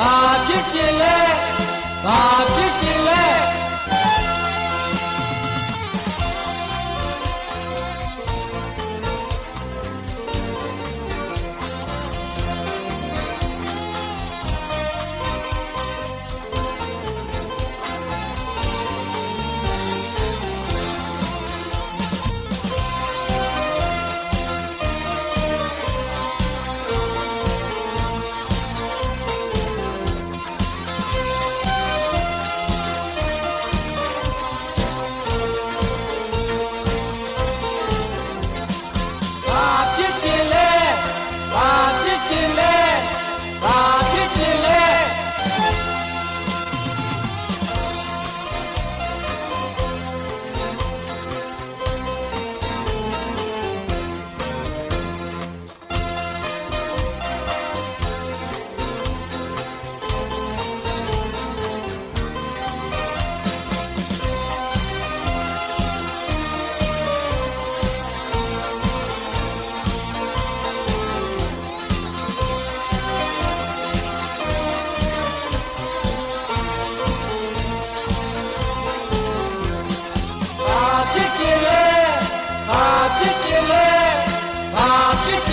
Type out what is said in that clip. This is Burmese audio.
ဘာဖြစ်ချင်လဲဘာဖြစ်ချင် ဖြ ဘာ